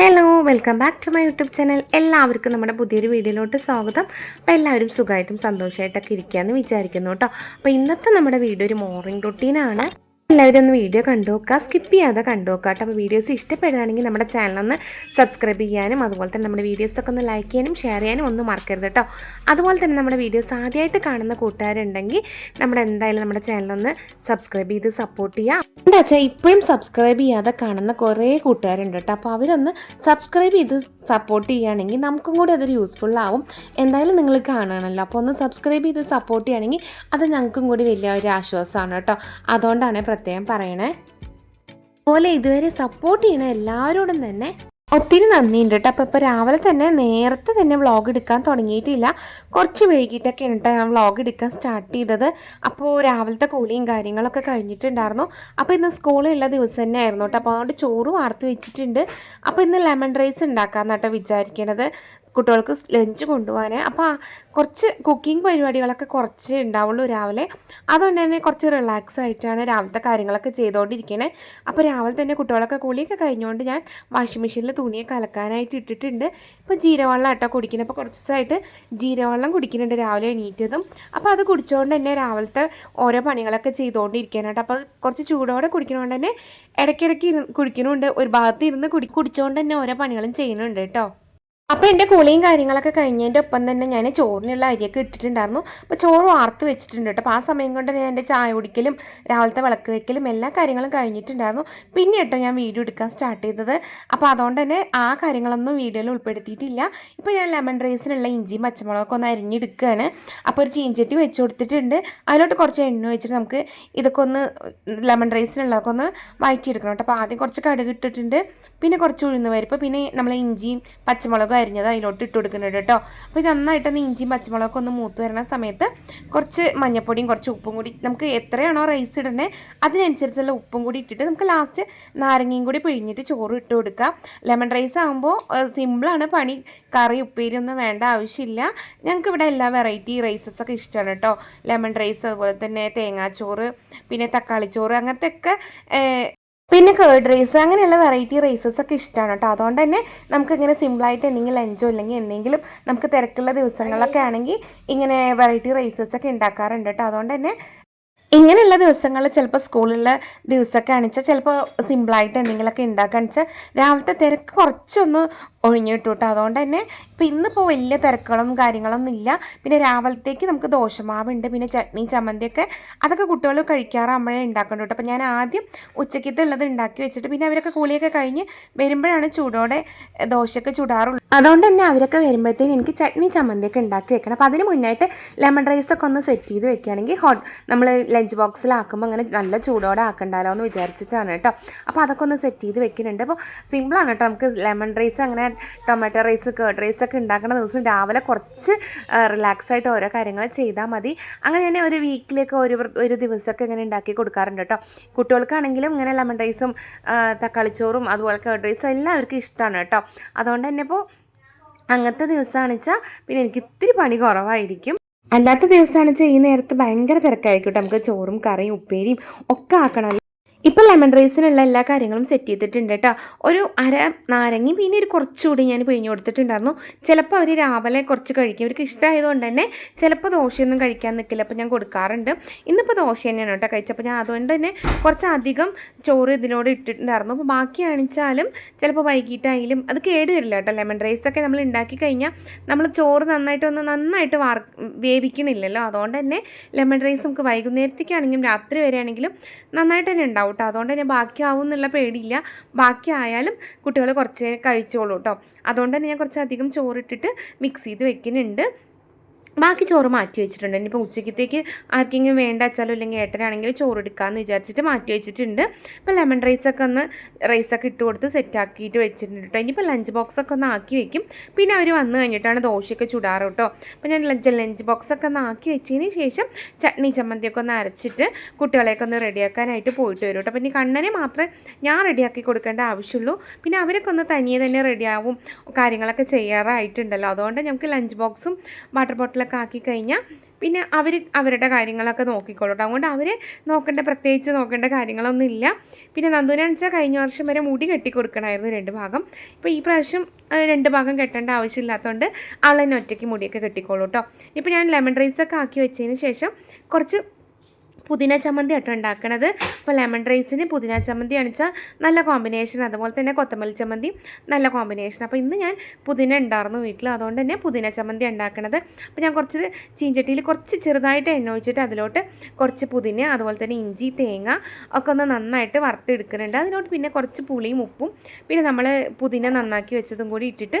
Hello welcome back to my YouTube channel എല്ലാവർക്കും നമ്മുടെ പുതിയൊരു വീഡിയോയിലോട്ട് സ്വാഗതം. അപ്പോൾ എല്ലാവരും സുഖമായിട്ടും സന്തോഷമായിട്ടൊക്കെ ഇരിക്കുകയെന്ന് വിചാരിക്കുന്നു കേട്ടോ. അപ്പോൾ ഇന്നത്തെ നമ്മുടെ വീഡിയോ ഒരു മോർണിംഗ് റുട്ടീനാണ് എല്ലാവരും ഒന്ന് വീഡിയോ കണ്ടു നോക്കുക സ്കിപ്പ് ചെയ്യാതെ കണ്ടു നോക്കുക കേട്ടോ. അപ്പോൾ വീഡിയോസ് ഇഷ്ടപ്പെടുകയാണെങ്കിൽ നമ്മുടെ ചാനലൊന്ന് സബ്സ്ക്രൈബ് ചെയ്യാനും അതുപോലെ തന്നെ നമ്മുടെ വീഡിയോസൊക്കെ ഒന്ന് ലൈക്ക് ചെയ്യാനും ഷെയർ ചെയ്യാനും ഒന്നും മറക്കരുത് കേട്ടോ. അതുപോലെ തന്നെ നമ്മുടെ വീഡിയോസ് ആദ്യമായിട്ട് കാണുന്ന കൂട്ടുകാരുണ്ടെങ്കിൽ നമ്മുടെ എന്തായാലും നമ്മുടെ ചാനലൊന്ന് സബ്സ്ക്രൈബ് ചെയ്ത് സപ്പോർട്ട് ചെയ്യുക എന്താ വെച്ചാൽ ഇപ്പോഴും സബ്സ്ക്രൈബ് ചെയ്യാതെ കാണുന്ന കുറേ കൂട്ടുകാരുണ്ട് കേട്ടോ. അപ്പോൾ അവരൊന്ന് സബ്സ്ക്രൈബ് ചെയ്ത് സപ്പോർട്ട് ചെയ്യുകയാണെങ്കിൽ നമുക്കും കൂടി അതൊരു യൂസ്ഫുൾ ആവും. എന്തായാലും നിങ്ങൾ കാണുകയാണല്ലോ. അപ്പോൾ ഒന്ന് സബ്സ്ക്രൈബ് ചെയ്ത് സപ്പോർട്ട് ചെയ്യുകയാണെങ്കിൽ അത് ഞങ്ങൾക്കും കൂടി വലിയ ഒരു ആശ്വാസമാണ് കേട്ടോ. അതുകൊണ്ടാണ് പ്രത്യേകം പറയണേ. അതുപോലെ ഇതുവരെ സപ്പോർട്ട് ചെയ്യണ എല്ലാവരോടും തന്നെ ഒത്തിരി നന്ദിയുണ്ട് കേട്ടോ. അപ്പോൾ ഇപ്പോൾ രാവിലെ തന്നെ നേരത്തെ തന്നെ വ്ളോഗ് എടുക്കാൻ തുടങ്ങിയിട്ടില്ല. കുറച്ച് വൈകിട്ടൊക്കെയാണ് കേട്ടോ ഞാൻ വ്ളോഗ് എടുക്കാൻ സ്റ്റാർട്ട് ചെയ്തത്. അപ്പോൾ രാവിലത്തെ കൂലിയും കാര്യങ്ങളൊക്കെ കഴിഞ്ഞിട്ടുണ്ടായിരുന്നു. അപ്പോൾ ഇന്ന് സ്കൂളിലുള്ള ദിവസം തന്നെ ആയിരുന്നു കേട്ടോ. അപ്പോൾ അതുകൊണ്ട് ചോറ് വാർത്ത് വെച്ചിട്ടുണ്ട്. അപ്പോൾ ഇന്ന് ലെമൺ റൈസ് ഉണ്ടാക്കാമെന്ന് കേട്ടോ വിചാരിക്കണത്. കുട്ടികൾക്ക് ലഞ്ച് കൊണ്ടുപോകാൻ. അപ്പോൾ കുറച്ച് കുക്കിംഗ് പരിപാടികളൊക്കെ കുറച്ച് ഉണ്ടാവുള്ളൂ രാവിലെ. അതുകൊണ്ട് തന്നെ കുറച്ച് റിലാക്സ് ആയിട്ടാണ് രാവിലത്തെ കാര്യങ്ങളൊക്കെ ചെയ്തുകൊണ്ടിരിക്കണേ അപ്പോൾ രാവിലെ തന്നെ കുട്ടികളൊക്കെ കുളിയൊക്കെ കഴിഞ്ഞുകൊണ്ട് ഞാൻ വാഷിംഗ് മെഷീനിൽ തുണിയൊക്കെ അലക്കാനായിട്ട് ഇട്ടിട്ടുണ്ട്. ഇപ്പോൾ ജീരവെള്ളം ആട്ടോ കുടിക്കണം. അപ്പോൾ കുറച്ച് ദിവസമായിട്ട് ജീരവെള്ളം കുടിക്കുന്നുണ്ട് രാവിലെ എണീറ്റതും. അപ്പോൾ അത് കുടിച്ചുകൊണ്ട് തന്നെ രാവിലത്തെ ഓരോ പണികളൊക്കെ ചെയ്തുകൊണ്ടിരിക്കാനായിട്ട് അപ്പോൾ കുറച്ച് ചൂടോടെ കുടിക്കണോണ്ട് തന്നെ ഇടയ്ക്കിടയ്ക്ക് ഇരുന്ന് കുടിക്കുന്നുണ്ട് ഒരു ഭാഗത്ത് ഇരുന്ന് കുടി കുടിച്ചുകൊണ്ട് തന്നെ ഓരോ പണികളും ചെയ്യുന്നുണ്ട് കേട്ടോ. അപ്പോൾ എന്റെ കുളിയും കാര്യങ്ങളൊക്കെ കഴിഞ്ഞതിന്റെ ഒപ്പം തന്നെ ഞാൻ ചോറിനുള്ള അരിയൊക്കെ ഇട്ടിട്ടുണ്ടായിരുന്നു. അപ്പോൾ ചോറ് വാർത്ത് വെച്ചിട്ടുണ്ട് കേട്ടോ. അപ്പോൾ ആ സമയം കൊണ്ട് ഞാൻ എന്റെ ചായ കുടിക്കലും രാവിലത്തെ വിളക്ക് വെക്കലും എല്ലാ കാര്യങ്ങളും കഴിഞ്ഞിട്ടുണ്ടായിരുന്നു. പിന്നെ കേട്ടോ ഞാൻ വീഡിയോ എടുക്കാൻ സ്റ്റാർട്ട് ചെയ്തത്. അപ്പോൾ അതുകൊണ്ട് തന്നെ ആ കാര്യങ്ങളൊന്നും വീഡിയോയിൽ ഉൾപ്പെടുത്തിയിട്ടില്ല. ഇപ്പോൾ ഞാൻ ലെമൺ റൈസിനുള്ള ഇഞ്ചിയും പച്ചമുളകൊക്കെ ഒന്ന് അരിഞ്ഞെടുക്കുകയാണ് അപ്പോൾ ഒരു ചീഞ്ചട്ടി വെച്ച് കൊടുത്തിട്ടുണ്ട്. അതിലോട്ട് കുറച്ച് എണ്ണ വെച്ചിട്ട് നമുക്ക് ഇതൊക്കെ ഒന്ന് ലെമൺ റൈസിനുള്ളതൊക്കെ ഒന്ന് വഴറ്റിയെടുക്കണം കേട്ടോ. അപ്പോൾ ആദ്യം കുറച്ച് കടുക് ഇട്ടിട്ടുണ്ട്. പിന്നെ കുറച്ച് ഉഴുന്ന് പരിപ്പ് പിന്നെ നമ്മൾ ഇഞ്ചിയും പച്ചമുളകും അരിഞ്ഞത് അതിലോട്ട് ഇട്ട് കൊടുക്കുന്നുണ്ട് കേട്ടോ. അപ്പോൾ ഇത് നന്നായിട്ടൊന്ന് ഇഞ്ചിയും പച്ചമുളകൊക്കെ ഒന്ന് മൂത്ത് വരുന്ന സമയത്ത് കുറച്ച് മഞ്ഞപ്പൊടിയും കുറച്ച് ഉപ്പും കൂടി നമുക്ക് എത്രയാണോ റൈസ് ഇടണേ അതിനനുസരിച്ചുള്ള ഉപ്പും കൂടി ഇട്ടിട്ട് നമുക്ക് ലാസ്റ്റ് നാരങ്ങയും കൂടി പിഴിഞ്ഞിട്ട് ചോറ് ഇട്ട് കൊടുക്കാം. ലെമൺ റൈസ് ആകുമ്പോൾ സിമ്പിളാണ് പണി കറി ഉപ്പേരി ഒന്നും വേണ്ട ആവശ്യമില്ല. ഞങ്ങൾക്ക് ഇവിടെ എല്ലാ വെറൈറ്റി റൈസസ് ഒക്കെ ഇഷ്ടമാണ് കേട്ടോ. ലെമൺ റൈസ് അതുപോലെ തന്നെ തേങ്ങാച്ചോറ് പിന്നെ തക്കാളിച്ചോറ് അങ്ങനത്തെ ഒക്കെ പിന്നെ കേർഡ് റൈസ് അങ്ങനെയുള്ള വെറൈറ്റി റൈസസ് ഒക്കെ ഇഷ്ടമാണ് കേട്ടോ. അതുകൊണ്ട് തന്നെ നമുക്ക് ഇങ്ങനെ സിമ്പിളായിട്ട് എന്തെങ്കിലും ലഞ്ചോ അല്ലെങ്കിൽ എന്തെങ്കിലും നമുക്ക് തിരക്കുള്ള ദിവസങ്ങളൊക്കെ ആണെങ്കിൽ ഇങ്ങനെ വെറൈറ്റി റൈസസ് ഒക്കെ ഉണ്ടാക്കാറുണ്ട് കേട്ടോ. അതുകൊണ്ട് തന്നെ ഇങ്ങനെയുള്ള ദിവസങ്ങളിൽ ചിലപ്പോൾ സ്കൂളിലുള്ള ദിവസമൊക്കെ അണിച്ചാൽ ചിലപ്പോൾ സിമ്പിളായിട്ട് എന്തെങ്കിലുമൊക്കെ ഉണ്ടാക്കുക വെച്ചാൽ രാവിലത്തെ തിരക്ക് കുറച്ചൊന്ന് ഒഴിഞ്ഞു കിട്ടും അതുകൊണ്ട് തന്നെ ഇപ്പോൾ ഇന്നിപ്പോൾ വലിയ തിരക്കുകളും കാര്യങ്ങളൊന്നും ഇല്ല. പിന്നെ രാവിലത്തേക്ക് നമുക്ക് ദോശമാവുണ്ട് പിന്നെ ചട്നി ചമ്മന്തിയൊക്കെ അതൊക്കെ കുട്ടികൾ കഴിക്കാറാകുമ്പോഴേ ഉണ്ടാക്കണം കേട്ടോ. അപ്പോൾ ഞാൻ ആദ്യം ഉച്ചക്കത്തെ ഉള്ളത് ഉണ്ടാക്കി വെച്ചിട്ട് പിന്നെ അവരൊക്കെ കൂളിയൊക്കെ കഴിഞ്ഞ് വരുമ്പോഴാണ് ചൂടോടെ ദോശയൊക്കെ ചൂടാറുള്ളൂ. അതുകൊണ്ട് തന്നെ അവരൊക്കെ വരുമ്പോഴത്തേന് എനിക്ക് ചട്നി ചമ്മന്തിയൊക്കെ ഉണ്ടാക്കി വെക്കണം. അപ്പോൾ അതിന് മുന്നായിട്ട് ലെമൺ റൈസൊക്കെ ഒന്ന് സെറ്റ് ചെയ്ത് വെക്കുകയാണെങ്കിൽ ഹോട്ട് നമ്മൾ ലഞ്ച് ബോക്സിലാക്കുമ്പോൾ അങ്ങനെ നല്ല ചൂടോടെ ആക്കണ്ടല്ലോ എന്ന് വിചാരിച്ചിട്ടാണ് കേട്ടോ. അപ്പോൾ അതൊക്കെ ഒന്ന് സെറ്റ് ചെയ്ത് വെക്കുന്നുണ്ട്. അപ്പോൾ സിമ്പിളാണ് കേട്ടോ. നമുക്ക് ലെമൺ റൈസ് അങ്ങനെ ടൊമാറ്റോ റൈസ് കേർഡ് റൈസ് ഒക്കെ ഉണ്ടാക്കുന്ന ദിവസം രാവിലെ കുറച്ച് റിലാക്സ് ആയിട്ട് ഓരോ കാര്യങ്ങൾ ചെയ്താൽ മതി. അങ്ങനെ തന്നെ ഒരു വീക്കിലേക്ക് ഒരു ഒരു ദിവസമൊക്കെ ഇങ്ങനെ ഉണ്ടാക്കി കൊടുക്കാറുണ്ട് കേട്ടോ. കുട്ടികൾക്കാണെങ്കിലും ഇങ്ങനെ ലെമൺ റൈസും തക്കാളിച്ചോറും അതുപോലെ കേർഡ് റൈസും എല്ലാവർക്കും ഇഷ്ടമാണ് കേട്ടോ. അതുകൊണ്ട് തന്നെ ഇപ്പോൾ അങ്ങനത്തെ ദിവസമാണെന്ന് വെച്ചാൽ പിന്നെ എനിക്ക് ഇത്തിരി പണി കുറവായിരിക്കും. അല്ലാത്ത ദിവസമാണ് വെച്ചാൽ ഈ നേരത്ത് ഭയങ്കര തിരക്കായിരിക്കും നമുക്ക് ചോറും കറിയും ഉപ്പേരിയും ഒക്കെ ആക്കണമല്ലോ ഇപ്പോൾ ലെമൺ റൈസിനുള്ള എല്ലാ കാര്യങ്ങളും സെറ്റ് ചെയ്തിട്ടുണ്ട് കേട്ടോ ഒരു അര നാരങ്ങി പിന്നെ ഒരു കുറച്ചുകൂടി ഞാൻ പിഴിഞ്ഞു കൊടുത്തിട്ടുണ്ടായിരുന്നു. ചിലപ്പോൾ അവർ രാവിലെ കുറച്ച് കഴിക്കും. അവർക്ക് ഇഷ്ടമായതുകൊണ്ട് തന്നെ ചിലപ്പോൾ ദോശയൊന്നും കഴിക്കാൻ നിൽക്കില്ല അപ്പോൾ ഞാൻ കൊടുക്കാറുണ്ട്. ഇന്നിപ്പോൾ ദോശ തന്നെയാണ് കേട്ടോ കഴിച്ചപ്പോൾ ഞാൻ അതുകൊണ്ട് തന്നെ കുറച്ചധികം ചോറ് ഇതിനോട് ഇട്ടിട്ടുണ്ടായിരുന്നു. അപ്പോൾ ബാക്കി ആണിച്ചാലും ചിലപ്പോൾ വൈകിട്ടായാലും അത് കേട് വരില്ല കേട്ടോ ലെമൺ റൈസൊക്കെ നമ്മൾ ഉണ്ടാക്കി കഴിഞ്ഞാൽ നമ്മൾ ചോറ് നന്നായിട്ടൊന്ന് നന്നായിട്ട് വാർ വേവിക്കണില്ലല്ലോ. അതുകൊണ്ട് തന്നെ ലെമൺ റൈസ് നമുക്ക് വൈകുന്നേരത്തേക്കാണെങ്കിലും രാത്രി വരെയാണെങ്കിലും നന്നായിട്ട് തന്നെ ഉണ്ടാവും. കേട്ടോ അതുകൊണ്ട് തന്നെ ബാക്കിയാവും എന്നുള്ള പേടിയില്ല. ബാക്കിയായാലും കുട്ടികൾ കുറച്ച് കഴിച്ചോളൂ കേട്ടോ അതുകൊണ്ട് തന്നെ ഞാൻ കുറച്ചധികം ചോറിട്ടിട്ട് മിക്സ് ചെയ്ത് വെക്കുന്നുണ്ട്. ബാക്കി ചോറ് മാറ്റി വെച്ചിട്ടുണ്ട്. ഇനിയിപ്പോൾ ഉച്ചക്കത്തേക്ക് ആർക്കെങ്കിലും വേണ്ട അച്ചാലും അല്ലെങ്കിൽ ഏട്ടനാണെങ്കിലും ചോറ് എടുക്കാമെന്ന് വിചാരിച്ചിട്ട് മാറ്റി വെച്ചിട്ടുണ്ട്. ഇപ്പോൾ ലെമൺ റൈസൊക്കെ ഒന്ന് റൈസൊക്കെ ഇട്ട് കൊടുത്ത് സെറ്റാക്കിയിട്ട് വെച്ചിട്ടുണ്ട് കേട്ടോ ഇനിയിപ്പോൾ ലഞ്ച് ബോക്സൊക്കെ ഒന്ന് ആക്കി വെക്കും. പിന്നെ അവർ വന്നു കഴിഞ്ഞിട്ടാണ് ദോശയൊക്കെ ചുടാറ് കേട്ടോ അപ്പോൾ ഞാൻ ലഞ്ച് ലഞ്ച് ബോക്സൊക്കെ ഒന്ന് ആക്കി വെച്ചതിന് ശേഷം ചട്നി ചമ്മന്തിയൊക്കെ ഒന്ന് അരച്ചിട്ട് കുട്ടികളെയൊക്കെ ഒന്ന് റെഡിയാക്കാനായിട്ട് പോയിട്ട് വരും കേട്ടോ ഇനി കണ്ണനെ മാത്രമേ ഞാൻ റെഡിയാക്കി കൊടുക്കേണ്ട ആവശ്യമുള്ളൂ. പിന്നെ അവരൊക്കെ ഒന്ന് തനിയെ തന്നെ റെഡിയാവും കാര്യങ്ങളൊക്കെ ചെയ്യാറായിട്ടുണ്ടല്ലോ. അതുകൊണ്ട് നമുക്ക് ലഞ്ച് ബോക്സും വാട്ടർ ബോട്ടിലൊക്കെ ഒക്കെ ആക്കി കഴിഞ്ഞാൽ പിന്നെ അവർ അവരുടെ കാര്യങ്ങളൊക്കെ നോക്കിക്കോളൂ കേട്ടോ അതുകൊണ്ട് അവർ നോക്കേണ്ട പ്രത്യേകിച്ച് നോക്കേണ്ട കാര്യങ്ങളൊന്നും ഇല്ല. പിന്നെ വെച്ചാൽ കഴിഞ്ഞ വർഷം വരെ മുടി കെട്ടി കൊടുക്കണമായിരുന്നു രണ്ട് ഭാഗം. ഇപ്പോൾ ഈ പ്രാവശ്യം രണ്ട് ഭാഗം കെട്ടേണ്ട ആവശ്യമില്ലാത്തതുകൊണ്ട് അവൾ തന്നെ ഒറ്റയ്ക്ക് മുടിയൊക്കെ കെട്ടിക്കോളൂ കേട്ടോ ഇപ്പോൾ ഞാൻ ലെമൺ റൈസൊക്കെ ആക്കി വെച്ചതിന് ശേഷം കുറച്ച് പുതിന ചമ്മന്തി ആട്ടോ ഉണ്ടാക്കണത്. അപ്പോൾ ലെമൺ റൈസിന് പുതിന ചമ്മന്തി അണിച്ചാൽ നല്ല കോമ്പിനേഷൻ അതുപോലെ തന്നെ കൊത്തമല്ലി ചമ്മന്തി നല്ല കോമ്പിനേഷൻ അപ്പോൾ ഇന്ന് ഞാൻ പുതിന ഉണ്ടായിരുന്നു വീട്ടിൽ അതുകൊണ്ട് തന്നെ പുതിന ചമ്മന്തി ഉണ്ടാക്കണത്. അപ്പോൾ ഞാൻ കുറച്ച് ചീഞ്ചട്ടിയിൽ കുറച്ച് ചെറുതായിട്ട് എണ്ണ ഒഴിച്ചിട്ട് അതിലോട്ട് കുറച്ച് പുതിന അതുപോലെ തന്നെ ഇഞ്ചി തേങ്ങ ഒക്കെ ഒന്ന് നന്നായിട്ട് വറുത്തെടുക്കുന്നുണ്ട്. അതിലോട്ട് പിന്നെ കുറച്ച് പുളിയും ഉപ്പും പിന്നെ നമ്മൾ പുതിന നന്നാക്കി വെച്ചതും കൂടി ഇട്ടിട്ട്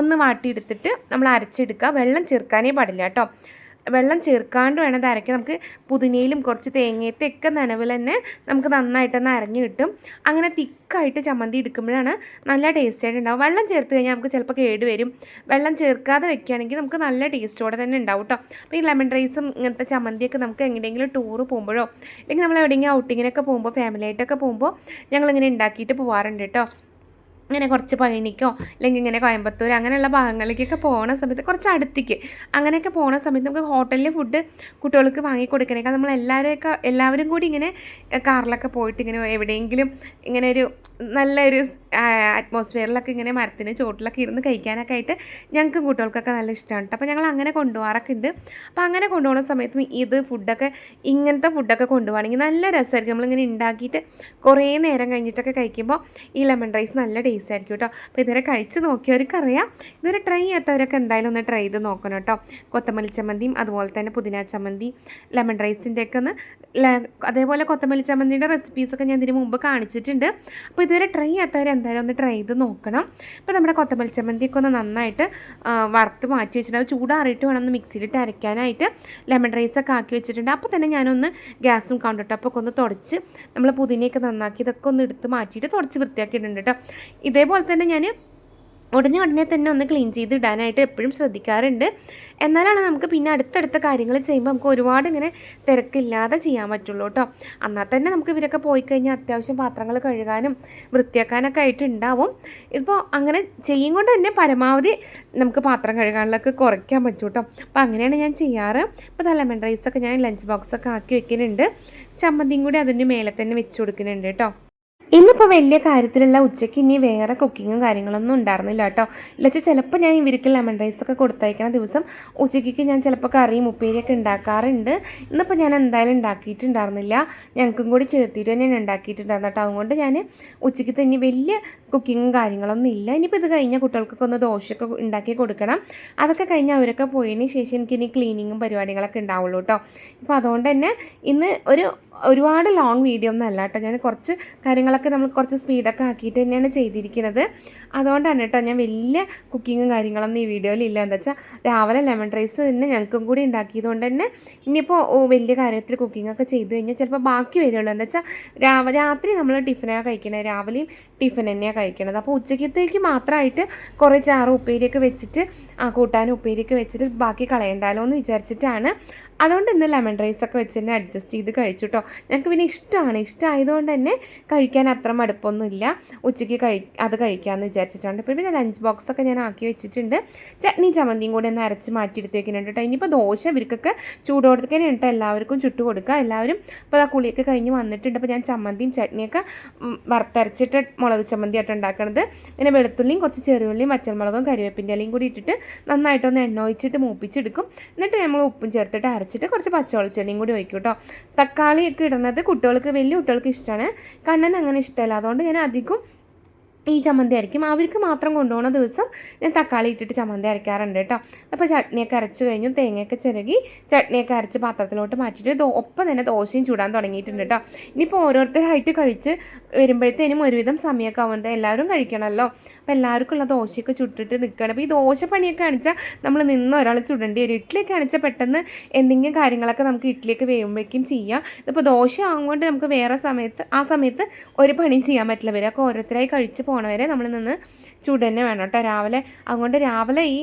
ഒന്ന് വാട്ടിയെടുത്തിട്ട് നമ്മൾ അരച്ചെടുക്കുക. വെള്ളം ചേർക്കാനേ പാടില്ല കേട്ടോ. വെള്ളം ചേർക്കാണ്ട് വേണം ഇത് അരയ്ക്കാൻ. നമുക്ക് പുതിനയിലും കുറച്ച് തേങ്ങയത്തെ ഒക്കെ നനവിൽ തന്നെ നമുക്ക് നന്നായിട്ടൊന്ന് അരഞ്ഞ് കിട്ടും. അങ്ങനെ തിക്കായിട്ട് ചമ്മന്തി എടുക്കുമ്പോഴാണ് നല്ല ടേസ്റ്റ് ആയിട്ട് ഉണ്ടാവും വെള്ളം ചേർത്ത് കഴിഞ്ഞാൽ നമുക്ക് ചിലപ്പോൾ കേട് വരും. വെള്ളം ചേർക്കാതെ വെക്കുകയാണെങ്കിൽ നമുക്ക് നല്ല ടേസ്റ്റോടെ തന്നെ ഉണ്ടാവും കേട്ടോ അപ്പോൾ ഈ ലെമൺ റൈസും ഇങ്ങനത്തെ ചമ്മന്തിയൊക്കെ നമുക്ക് എങ്ങനെയെങ്കിലും ടൂറ് പോകുമ്പോഴോ അല്ലെങ്കിൽ നമ്മൾ എവിടെയെങ്കിലും ഔട്ടിങ്ങിനൊക്കെ പോകുമ്പോൾ ഫാമിലിയായിട്ടൊക്കെ പോകുമ്പോൾ ഞങ്ങളിങ്ങനെ ഉണ്ടാക്കിയിട്ട് പോകാറുണ്ട് കേട്ടോ ഇങ്ങനെ കുറച്ച് പഴനിക്കോ അല്ലെങ്കിൽ ഇങ്ങനെ കോയമ്പത്തൂർ അങ്ങനെയുള്ള ഭാഗങ്ങളിലേക്കൊക്കെ പോകുന്ന സമയത്ത് കുറച്ച് അടുത്തേക്ക്. അങ്ങനെയൊക്കെ പോകുന്ന സമയത്ത് നമുക്ക് ഹോട്ടലിൽ ഫുഡ് കുട്ടികൾക്ക് വാങ്ങി കൊടുക്കണേക്കാൾ നമ്മൾ എല്ലാവരെയൊക്കെ എല്ലാവരും കൂടി ഇങ്ങനെ കാറിലൊക്കെ പോയിട്ട് ഇങ്ങനെ എവിടെയെങ്കിലും ഇങ്ങനെ ഒരു നല്ലൊരു അറ്റ്മോസ്ഫിയറിലൊക്കെ ഇങ്ങനെ മരത്തിന് ചോട്ടിലൊക്കെ ഇരുന്ന് കഴിക്കാനൊക്കെ ആയിട്ട് ഞങ്ങൾക്ക് കുട്ടികൾക്കൊക്കെ നല്ല ഇഷ്ടമാണ് അപ്പോൾ ഞങ്ങൾ അങ്ങനെ കൊണ്ടുപോകാറൊക്കെ ഉണ്ട് അപ്പോൾ അങ്ങനെ കൊണ്ടുപോകുന്ന സമയത്തും ഇത് ഫുഡൊക്കെ ഇങ്ങനത്തെ ഫുഡൊക്കെ കൊണ്ടുപോകണമെങ്കിൽ നല്ല രസമായിരിക്കും നമ്മളിങ്ങനെ ഉണ്ടാക്കിയിട്ട് കുറേ നേരം കഴിഞ്ഞിട്ടൊക്കെ കഴിക്കുമ്പോൾ ഈ ലെമൺ റൈസ് നല്ല ടേസ്റ്റ് ആയിരിക്കും കേട്ടോ അപ്പോൾ ഇതുവരെ കഴിച്ച് നോക്കിയവർക്കറിയാം. ഇതുവരെ ട്രൈ ചെയ്യാത്തവരൊക്കെ എന്തായാലും ഒന്ന് ട്രൈ ചെയ്ത് നോക്കണം കേട്ടോ കൊത്തമല്ലി ചമ്മന്തിയും അതുപോലെ തന്നെ പുതിന ചമ്മന്തി ലെമൺ റൈസിന്റെയൊക്കെ ഒന്ന് അതേപോലെ കൊത്തമല്ലി ചമ്മന്തിയുടെ റെസിപ്പീസൊക്കെ ഞാൻ ഇതിന് മുമ്പ് കാണിച്ചിട്ടുണ്ട്. അപ്പോൾ ഇതുവരെ ട്രൈ ചെയ്യാത്തവർ എന്തായാലും ഒന്ന് ട്രൈ ചെയ്ത് നോക്കണം. അപ്പോൾ നമ്മുടെ കൊത്തമല്ലി ചമ്മന്തിയൊക്കെ ഒന്ന് നന്നായിട്ട് വറുത്ത് മാറ്റി വെച്ചിട്ടുണ്ട്. ചൂടാറിയിട്ട് വേണം ഒന്ന് മിക്സിയിലിട്ട് അരയ്ക്കാനായിട്ട്. ലെമൺ റൈസൊക്കെ ആക്കി വെച്ചിട്ടുണ്ട്. അപ്പോൾ തന്നെ ഞാനൊന്ന് ഗ്യാസും കൗണ്ടർ ടോപ്പൊക്കെ ഒന്ന് തുടച്ച് നമ്മൾ പുതിനയൊക്കെ നന്നാക്കി ഇതൊക്കെ ഒന്ന് എടുത്ത് മാറ്റിയിട്ട് തുടച്ച് വൃത്തിയാക്കിയിട്ടുണ്ട് കേട്ടോ. ഇതേപോലെ തന്നെ ഞാൻ ഉടനെ ഉടനെ തന്നെ ഒന്ന് ക്ലീൻ ചെയ്ത് ഇടാനായിട്ട് എപ്പോഴും ശ്രദ്ധിക്കാറുണ്ട്. എന്നാലാണ് നമുക്ക് പിന്നെ അടുത്തടുത്ത കാര്യങ്ങൾ ചെയ്യുമ്പോൾ നമുക്ക് ഒരുപാട് ഇങ്ങനെ തിരക്കില്ലാതെ ചെയ്യാൻ പറ്റുള്ളൂ കേട്ടോ എന്നാൽ തന്നെ നമുക്ക് ഇവരൊക്കെ പോയി കഴിഞ്ഞാൽ അത്യാവശ്യം പാത്രങ്ങൾ കഴുകാനും വൃത്തിയാക്കാനൊക്കെ ആയിട്ട് ഉണ്ടാവും ഇപ്പോൾ അങ്ങനെ ചെയ്യും കൊണ്ട് തന്നെ പരമാവധി നമുക്ക് പാത്രം കഴുകാനുള്ളതൊക്കെ കുറയ്ക്കാൻ പറ്റും കേട്ടോ അപ്പോൾ അങ്ങനെയാണ് ഞാൻ ചെയ്യാറ്. ഇപ്പോൾ ലെമൺ റൈസൊക്കെ ഞാൻ ലഞ്ച് ബോക്സൊക്കെ ആക്കി വെക്കുന്നുണ്ട് ചമ്മന്തിയും കൂടി അതിന്റെ മേലെ തന്നെ വെച്ച് കൊടുക്കുന്നുണ്ട് കേട്ടോ ഇന്നിപ്പോൾ വലിയ കാര്യത്തിലുള്ള ഉച്ചയ്ക്ക് ഇനി വേറെ കുക്കിങ്ങും കാര്യങ്ങളൊന്നും ഉണ്ടായിരുന്നില്ല കേട്ടോ. ഇല്ലച്ച ചിലപ്പോൾ ഞാൻ ഇവർക്ക് ലെമൺ റൈസൊക്കെ കൊടുത്തയക്കണ ദിവസം ഉച്ചയ്ക്ക് ഞാൻ ചിലപ്പോൾ കറിയും ഉപ്പേരിയൊക്കെ ഉണ്ടാക്കാറുണ്ട്. ഇന്നിപ്പോൾ ഞാൻ എന്തായാലും ഉണ്ടാക്കിയിട്ടുണ്ടായിരുന്നില്ല. ഞങ്ങൾക്കും കൂടി ചേർത്തിട്ട് തന്നെയാണ് ഉണ്ടാക്കിയിട്ടുണ്ടായിരുന്നു കേട്ടോ. അതുകൊണ്ട് ഞാൻ ഉച്ചയ്ക്ക് തന്നെ വലിയ കുക്കിങ്ങും കാര്യങ്ങളൊന്നും ഇല്ല. ഇനിയിപ്പോൾ ഇത് കഴിഞ്ഞാൽ കുട്ടികൾക്കൊക്കെ ഒന്ന് ദോശയൊക്കെ ഉണ്ടാക്കി കൊടുക്കണം. അതൊക്കെ കഴിഞ്ഞ് അവരൊക്കെ പോയതിന് ശേഷം എനിക്ക് ഇനി ക്ലീനിങ്ങും പരിപാടികളൊക്കെ ഉണ്ടാവുള്ളൂ കേട്ടോ. ഇപ്പോൾ അതുകൊണ്ട് തന്നെ ഇന്ന് ഒരു ഒരുപാട് ലോങ് വീഡിയോ ഒന്നും അല്ല കേട്ടോ. ഞാൻ കുറച്ച് കാര്യങ്ങളൊക്കെ നമ്മൾ കുറച്ച് സ്പീഡൊക്കെ ആക്കിയിട്ട് തന്നെയാണ് ചെയ്തിരിക്കുന്നത്. അതുകൊണ്ടാണ് കേട്ടോ ഞാൻ വലിയ കുക്കിങ്ങും കാര്യങ്ങളൊന്നും ഈ വീഡിയോയിൽ ഇല്ല. എന്താ വെച്ചാൽ രാവിലെ ലെമൺ റൈസ് തന്നെ ഞങ്ങൾക്കും കൂടി ഉണ്ടാക്കിയതുകൊണ്ട് തന്നെ ഇനിയിപ്പോൾ വലിയ കാര്യത്തിൽ കുക്കിംഗ് ഒക്കെ ചെയ്ത് കഴിഞ്ഞാൽ ചിലപ്പോൾ ബാക്കി വരുള്ളൂ. എന്താ വെച്ചാൽ രാത്രി നമ്മൾ ടിഫിനാണ് കഴിക്കണത് രാവിലെയും ടിഫിൻ തന്നെയാണ് കഴിക്കണത്. അപ്പോൾ ഉച്ചക്കത്തേക്ക് മാത്രമായിട്ട് കുറേ ചാറ് ഉപ്പേരിയൊക്കെ വെച്ചിട്ട് ആ കൂട്ടാനും ഉപ്പേരിയൊക്കെ വെച്ചിട്ട് ബാക്കി കളയണ്ടാലോ എന്ന് വിചാരിച്ചിട്ടാണ്. അതുകൊണ്ട് ഇന്ന് ലെമൺ റൈസ് ഒക്കെ വെച്ച് തന്നെ അഡ്ജസ്റ്റ് ചെയ്ത് കഴിച്ചു കേട്ടോ ഞങ്ങൾക്ക് പിന്നെ ഇഷ്ടമാണ്. ഇഷ്ടമായതുകൊണ്ട് തന്നെ കഴിക്കാൻ അത്ര മടുപ്പൊന്നുമില്ല. ഉച്ചയ്ക്ക് കഴി അത് കഴിക്കാമെന്ന് വിചാരിച്ചിട്ടുണ്ട് പിന്നെ ലഞ്ച് ബോക്സ് ഒക്കെ ഞാൻ ആക്കി വെച്ചിട്ടുണ്ട്. ചട്നി ചമ്മന്തിയും കൂടി ഒന്ന് അരച്ച് മാറ്റിയെടുത്ത് വെക്കുന്നുണ്ട് കേട്ടോ ഇനിയിപ്പോൾ ദോശ ഇവർക്കൊക്കെ ചൂടോടത്തേക്കാണ് കേട്ടോ എല്ലാവർക്കും ചുട്ടു കൊടുക്കുക. എല്ലാവരും ഇപ്പോൾ ആ കുളിയൊക്കെ കഴിഞ്ഞ് വന്നിട്ടുണ്ട്. അപ്പോൾ ഞാൻ ചമ്മന്തിയും ചട്നിയൊക്കെ വറുത്തരച്ചിട്ട് മുളക് ചമ്മന്തി ആയിട്ട് ഉണ്ടാക്കണത്. പിന്നെ വെളുത്തുള്ളിയും കുറച്ച് ചെറിയുള്ളിയും മച്ചൽമുളകും കരിവേപ്പിന്റെ ഇലയും കൂടി ഇട്ടിട്ട് നന്നായിട്ടൊന്ന് എണ്ണ ഒഴിച്ചിട്ട് മൂപ്പിച്ചെടുക്കും. എന്നിട്ട് നമ്മൾ ഉപ്പും ചേർത്തിട്ട് അരച്ചിട്ട് കുറച്ച് പച്ചവെളിച്ചെണ്ണയും കൂടി ഒഴിക്കും കേട്ടോ. തക്കാളിയൊക്കെ ഇടുന്നത് കുട്ടികൾക്ക് വലിയ കുട്ടികൾക്ക് ഇഷ്ടമാണ്. കണ്ണൻ അങ്ങനെ ഇഷ്ടമല്ല. അതുകൊണ്ട് ഞാൻ അധികം ഈ ചമ്മന്തി അരയ്ക്കും. അവർക്ക് മാത്രം കൊണ്ടുപോകുന്ന ദിവസം ഞാൻ തക്കാളി ഇട്ടിട്ട് ചമ്മന്തി അരയ്ക്കാറുണ്ട് കേട്ടോ. അപ്പോൾ ചട്നിയൊക്കെ അരച്ച് കഴിഞ്ഞു തേങ്ങയൊക്കെ ചിരകി ചട്നിയൊക്കെ അരച്ച് പാത്രത്തിലോട്ട് മാറ്റിയിട്ട് ദോ ഒപ്പം തന്നെ ദോശയും ചൂടാൻ തുടങ്ങിയിട്ടുണ്ട് കേട്ടോ. ഇനിയിപ്പോൾ ഓരോരുത്തരായിട്ട് കഴിച്ച് വരുമ്പോഴത്തേനും ഒരുവിധം സമയമൊക്കെ ആവുന്നത് എല്ലാവരും കഴിക്കണമല്ലോ. അപ്പോൾ എല്ലാവർക്കും ഉള്ള ദോശയൊക്കെ ചുട്ടിട്ട് നിൽക്കണം അപ്പോൾ ഈ ദോശ പണിയൊക്കെ കാണിച്ചാൽ നമ്മൾ നിന്ന് ഒരാൾ ചുടേണ്ടി വരും. ഇഡ്ഡലിയൊക്കെ കാണിച്ചാൽ പെട്ടെന്ന് എന്തെങ്കിലും കാര്യങ്ങളൊക്കെ നമുക്ക് ഇഡ്ഡലിയൊക്കെ വേകുമ്പോഴേക്കും ചെയ്യാം. ഇതിപ്പോൾ ദോശ ആകുകൊണ്ട് നമുക്ക് വേറെ സമയത്ത് ആ സമയത്ത് ഒരു പണിയും ചെയ്യാൻ പറ്റില്ല. വരും ഓരോരുത്തരായി കഴിച്ച് പോണവരെ നമ്മൾ നിന്ന് ചൂട് തന്നെ വേണം കേട്ടോ. രാവിലെ അതുകൊണ്ട് രാവിലെ ഈ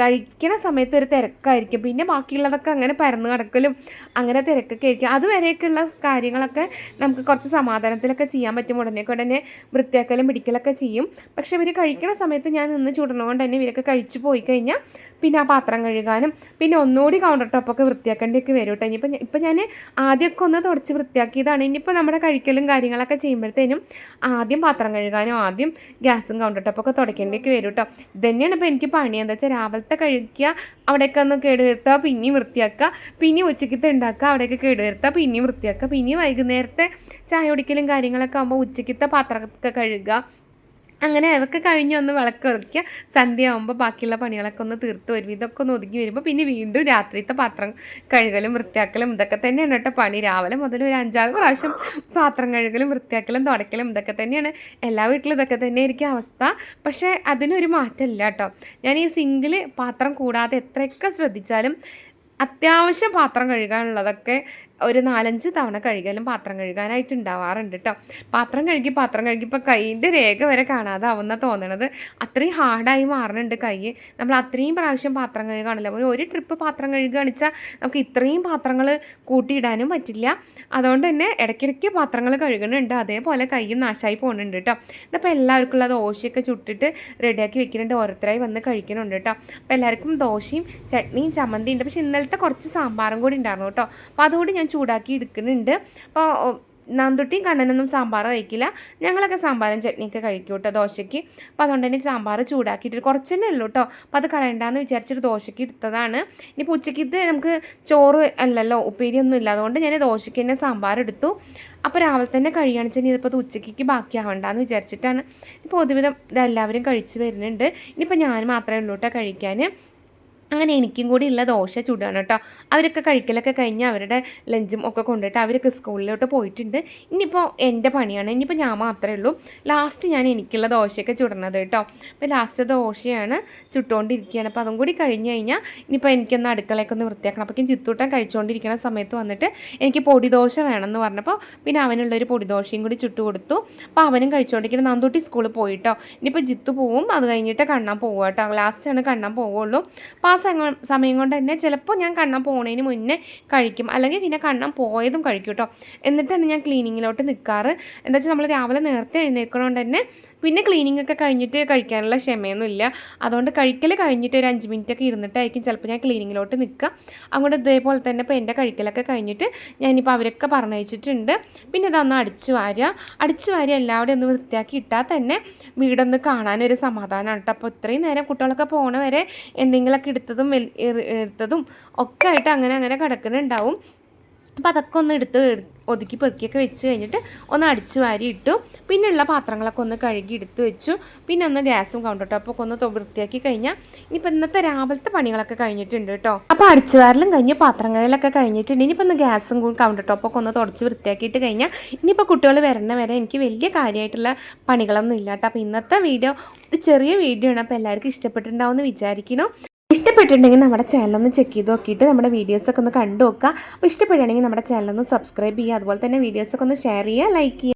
കഴിക്കണ സമയത്ത് ഒരു തിരക്കായിരിക്കും. പിന്നെ ബാക്കിയുള്ളതൊക്കെ അങ്ങനെ പരന്ന് കിടക്കലും അങ്ങനെ തിരക്കൊക്കെ ആയിരിക്കും. അതുവരെയൊക്കെയുള്ള കാര്യങ്ങളൊക്കെ നമുക്ക് കുറച്ച് സമാധാനത്തിലൊക്കെ ചെയ്യാൻ പറ്റും. ഉടനെ ഉടനെ വൃത്തിയാക്കലും പിടിക്കലൊക്കെ ചെയ്യും. പക്ഷെ ഇവർ കഴിക്കണ സമയത്ത് ഞാൻ നിന്ന് ചുടണതുകൊണ്ട് തന്നെ ഇവരൊക്കെ കഴിച്ചു പോയി കഴിഞ്ഞാൽ പിന്നെ ആ പാത്രം കഴുകാനും പിന്നെ ഒന്നുകൂടി കൗണ്ടർ ടോപ്പൊക്കെ വൃത്തിയാക്കേണ്ടിയൊക്കെ വരും കേട്ടോ. ഇനിയിപ്പോൾ ഇപ്പം ഞാൻ ആദ്യമൊക്കെ ഒന്ന് തുടച്ച് വൃത്തിയാക്കിയതാണ്. ഇനിയിപ്പോൾ നമ്മുടെ കഴിക്കലും കാര്യങ്ങളൊക്കെ ചെയ്യുമ്പോഴത്തേനും ആദ്യം പാത്രം കഴുകാനും ആദ്യം ഗ്യാസും കൗണ്ടർ ടോപ്പൊക്കെ തുടയ്ക്കേണ്ടിയൊക്കെ വരും കേട്ടോ. ഇതന്നെയാണ് ഇപ്പോൾ എനിക്ക് പണി. എന്താ വെച്ചാൽ രാവിലത്തെ കഴിക്കുക അവിടെയൊക്കെ ഒന്ന് കേടുവരുത്തുക പിന്നെയും വൃത്തിയാക്കുക പിന്നെ ഉച്ചയ്ക്കത്തെ ഉണ്ടാക്കുക അവിടെയൊക്കെ കേടുവരുത്തുക പിന്നെയും വൃത്തിയാക്കുക. പിന്നെ വൈകുന്നേരത്തെ ചായ കുടിക്കലും കാര്യങ്ങളൊക്കെ ആകുമ്പോൾ ഉച്ചയ്ക്കത്തെ പാത്രമൊക്കെ കഴുകുക അങ്ങനെ അതൊക്കെ കഴിഞ്ഞ് ഒന്ന് വിളക്ക് ഒതുക്കിയ സന്ധ്യ ആകുമ്പോൾ ബാക്കിയുള്ള പണികളൊക്കെ ഒന്ന് തീർത്ത് വരും ഇതൊക്കെ ഒന്ന് ഒതുങ്ങി വരുമ്പോൾ പിന്നെ വീണ്ടും രാത്രിത്തെ പാത്രം കഴുകലും വൃത്തിയാക്കലും ഇതൊക്കെ തന്നെയാണ് കേട്ടോ പണി. രാവിലെ മുതൽ ഒരു അഞ്ചാറ് പ്രാവശ്യം പാത്രം കഴുകലും വൃത്തിയാക്കലും തുടയ്ക്കലും ഇതൊക്കെ തന്നെയാണ്. എല്ലാ വീട്ടിലും ഇതൊക്കെ തന്നെ ആയിരിക്കും അവസ്ഥ. പക്ഷേ അതിനൊരു മാറ്റമില്ല കേട്ടോ. ഞാൻ ഈ സിങ്കിൽ പാത്രം കൂടാതെ എത്രയൊക്കെ ശ്രദ്ധിച്ചാലും അത്യാവശ്യം പാത്രം കഴുകാനുള്ളതൊക്കെ ഒരു നാലഞ്ച് തവണ കഴുകിയാലും പാത്രം കഴുകാനായിട്ട് ഉണ്ടാവാറുണ്ട് കേട്ടോ പാത്രം കഴുകി പാത്രം കഴുകി ഇപ്പോൾ കൈയിന്റെ രേഖ വരെ കാണാതാവുന്ന തോന്നണത് അത്രയും ഹാർഡായി മാറുന്നുണ്ട് കൈ നമ്മൾ അത്രയും പ്രാവശ്യം പാത്രം കഴുകുകയാണല്ലോ അപ്പോൾ ഒരു ട്രിപ്പ് പാത്രം കഴുകി വെച്ചാൽ നമുക്ക് ഇത്രയും പാത്രങ്ങൾ കൂട്ടിയിടാനും പറ്റില്ല. അതുകൊണ്ട് തന്നെ ഇടയ്ക്കിടയ്ക്ക് പാത്രങ്ങൾ കഴുകുന്നുണ്ട് അതേപോലെ കൈയും നാശമായി പോകുന്നുണ്ട് കേട്ടോ ഇതപ്പോൾ എല്ലാവർക്കും ഉള്ള ദോശയൊക്കെ ചുട്ടിട്ട് റെഡിയാക്കി വെക്കുന്നുണ്ട് ഓരോരുത്തരായി വന്ന് കഴിക്കുന്നുണ്ട് കേട്ടോ അപ്പോൾ എല്ലാവർക്കും ദോശയും ചട്നിയും ചമ്മന്തിയും ഉണ്ട്. പക്ഷേ ഇന്നലത്തെ കുറച്ച് സാമ്പാറും കൂടി ഉണ്ടായിരുന്നു കേട്ടോ അപ്പോൾ അതുകൊണ്ട് ഞാൻ ചൂടാക്കി എടുക്കുന്നുണ്ട്. അപ്പോൾ നന്തുട്ടിയും കണ്ണനൊന്നും സാമ്പാർ കഴിക്കില്ല. ഞങ്ങളൊക്കെ സാമ്പാറും ചട്നിയൊക്കെ കഴിക്കും കേട്ടോ ദോശയ്ക്ക്. അപ്പോൾ അതുകൊണ്ട് തന്നെ സാമ്പാർ ചൂടാക്കിയിട്ട് കുറച്ച് തന്നെ ഉള്ളൂ കേട്ടോ. അപ്പോൾ അത് കളയണ്ടെന്ന് വിചാരിച്ചൊരു ദോശയ്ക്ക് എടുത്തതാണ്. ഇനിയിപ്പോൾ ഉച്ചയ്ക്ക് ഇത് നമുക്ക് ചോറ് അല്ലല്ലോ ഉപ്പേരിയൊന്നും ഇല്ല. അതുകൊണ്ട് ഞാൻ ദോശയ്ക്ക് തന്നെ സാമ്പാർ എടുത്തു. അപ്പോൾ രാവിലെ തന്നെ കഴിയുകയാണെന്ന് വെച്ചാൽ ഇതിപ്പോൾ ഉച്ചയ്ക്ക് ബാക്കിയാവണ്ടെന്ന് വിചാരിച്ചിട്ടാണ്. ഇപ്പോൾ ഒരുവിധം ഇതെല്ലാവരും കഴിച്ച് വരുന്നുണ്ട് ഇനിയിപ്പോൾ ഞാൻ മാത്രമേ ഉള്ളൂ കേട്ടോ കഴിക്കാൻ. അങ്ങനെ എനിക്കും കൂടി ഉള്ള ദോശ ചുടുകയാണ് കേട്ടോ അവരൊക്കെ കഴിക്കലൊക്കെ കഴിഞ്ഞ് അവരുടെ ലഞ്ചും ഒക്കെ കൊണ്ടുപോയിട്ട് അവരൊക്കെ സ്കൂളിലോട്ട് പോയിട്ടുണ്ട്. ഇനിയിപ്പോൾ എന്റെ പണിയാണ്. ഇനിയിപ്പോൾ ഞാൻ മാത്രമേ ഉള്ളൂ. ലാസ്റ്റ് ഞാൻ എനിക്കുള്ള ദോശയൊക്കെ ചുടണത് കേട്ടോ അപ്പോൾ ലാസ്റ്റ് ദോശയാണ് ചുട്ടുകൊണ്ടിരിക്കുകയാണ്. അപ്പോൾ അതും കൂടി കഴിഞ്ഞ് കഴിഞ്ഞാൽ ഇനിയിപ്പോൾ എനിക്കൊന്ന് അടുക്കളയൊക്കെ ഒന്ന് വൃത്തിയാക്കണം. അപ്പോൾ അപ്പോഴേക്കും ചിത്തൂട്ടൻ കഴിച്ചുകൊണ്ടിരിക്കുന്ന സമയത്ത് വന്നിട്ട് എനിക്ക് പൊടി ദോശ വേണമെന്ന് പറഞ്ഞപ്പോൾ പിന്നെ അവനുള്ളൊരു പൊടി ദോശയും കൂടി ചുട്ടു കൊടുത്തു. അപ്പോൾ അവനും കഴിച്ചുകൊണ്ടിരിക്കുന്ന തൊട്ടി സ്കൂളിൽ പോയിട്ടോ ഇനിയിപ്പോൾ ജിത്തു പോവും. അത് കഴിഞ്ഞിട്ട് കണ്ണാൻ പോവുക കേട്ടോ ലാസ്റ്റാണ് കണ്ണാൻ പോവുള്ളൂ. അപ്പോൾ സമയം സമയം കൊണ്ട് തന്നെ ചിലപ്പോൾ ഞാൻ കണ്ണം പോണതിന് മുന്നേ കഴിക്കും. അല്ലെങ്കിൽ പിന്നെ കണ്ണം പോയതും കഴിക്കും കേട്ടോ എന്നിട്ടാണ് ഞാൻ ക്ലീനിങ്ങിലോട്ട് നിൽക്കാറ് എന്താ വെച്ചാൽ നമ്മൾ രാവിലെ നേരത്തെ എഴുന്നേൽക്കണോണ്ട് തന്നെ പിന്നെ ക്ലീനിങ് ഒക്കെ കഴിഞ്ഞിട്ട് കഴിക്കാനുള്ള ക്ഷമയൊന്നും ഇല്ല. അതുകൊണ്ട് കഴിക്കൽ കഴിഞ്ഞിട്ട് ഒരു അഞ്ച് മിനിറ്റ് ഒക്കെ ഇരുന്നിട്ടായിരിക്കും ചിലപ്പോൾ ഞാൻ ക്ലീനിങ്ങിലോട്ട് നിൽക്കുക അങ്ങോട്ട് ഇതേപോലെ തന്നെ ഇപ്പോൾ എന്റെ കഴിക്കലൊക്കെ കഴിഞ്ഞിട്ട് ഞാനിപ്പോൾ അവരൊക്കെ പറഞ്ഞയച്ചിട്ടുണ്ട്. പിന്നെ ഇതൊന്ന് അടിച്ചു വാരുക. അടിച്ചു വാരി എല്ലാവരും ഒന്ന് വൃത്തിയാക്കി ഇട്ടാൽ തന്നെ വീടൊന്ന് കാണാനൊരു സമാധാനമാണ് കേട്ടോ. അപ്പോൾ ഇത്രയും നേരം കുട്ടികളൊക്കെ പോണ വരെ എന്തെങ്കിലുമൊക്കെ എടുത്തതും എടുത്തതും ഒക്കെ ആയിട്ട് അങ്ങനെ അങ്ങനെ കിടക്കുന്നുണ്ടാവും. അപ്പോൾ അതൊക്കെ ഒന്ന് എടുത്ത് ഒതുക്കി പെറുക്കിയൊക്കെ വെച്ച് കഴിഞ്ഞിട്ട് ഒന്ന് അടിച്ചു വാരി ഇട്ടു. പിന്നെയുള്ള പാത്രങ്ങളൊക്കെ ഒന്ന് കഴുകി എടുത്ത് വെച്ചു. പിന്നെ ഒന്ന് ഗ്യാസും കൗണ്ടർ ടോപ്പൊക്കെ ഒന്ന് വൃത്തിയാക്കി കഴിഞ്ഞാൽ ഇനിയിപ്പോൾ ഇന്നത്തെ രാവിലത്തെ പണികളൊക്കെ കഴിഞ്ഞിട്ടുണ്ട് കേട്ടോ. അപ്പോൾ അടിച്ചു വാരലും കഴിഞ്ഞ് പാത്രങ്ങളിലൊക്കെ കഴിഞ്ഞിട്ടുണ്ട്. ഇനിയിപ്പോൾ ഒന്ന് ഗ്യാസും കൗണ്ടർ ടോപ്പൊക്കെ ഒന്ന് തുടച്ച് വൃത്തിയാക്കിയിട്ട് കഴിഞ്ഞാൽ ഇനിയിപ്പോൾ കുട്ടികൾ വരണ വരെ എനിക്ക് വലിയ കാര്യമായിട്ടുള്ള പണികളൊന്നും ഇല്ല കേട്ടോ. അപ്പോൾ ഇന്നത്തെ വീഡിയോ ഒരു ചെറിയ വീഡിയോ ആണ്. അപ്പോൾ എല്ലാവർക്കും ഇഷ്ടപ്പെട്ടിട്ടുണ്ടാവും എന്ന് വിചാരിക്കുന്നു. ഇഷ്ടപ്പെട്ടിട്ടുണ്ടെങ്കിൽ നമ്മുടെ ചാനലൊന്ന് ചെക്ക് ചെയ്ത് നോക്കിയിട്ട് നമ്മുടെ വീഡിയോസൊക്കെ ഒന്ന് കണ്ടു നോക്കുക. അപ്പോൾ ഇഷ്ടപ്പെടുകയാണെങ്കിൽ നമ്മുടെ ചാനലൊന്ന് സബ്സ്ക്രൈബ് ചെയ്യുക. അതുപോലെ തന്നെ വീഡിയോസൊക്കെ ഒന്ന് ഷെയർ ചെയ്യുക ലൈക്ക് ചെയ്യുക.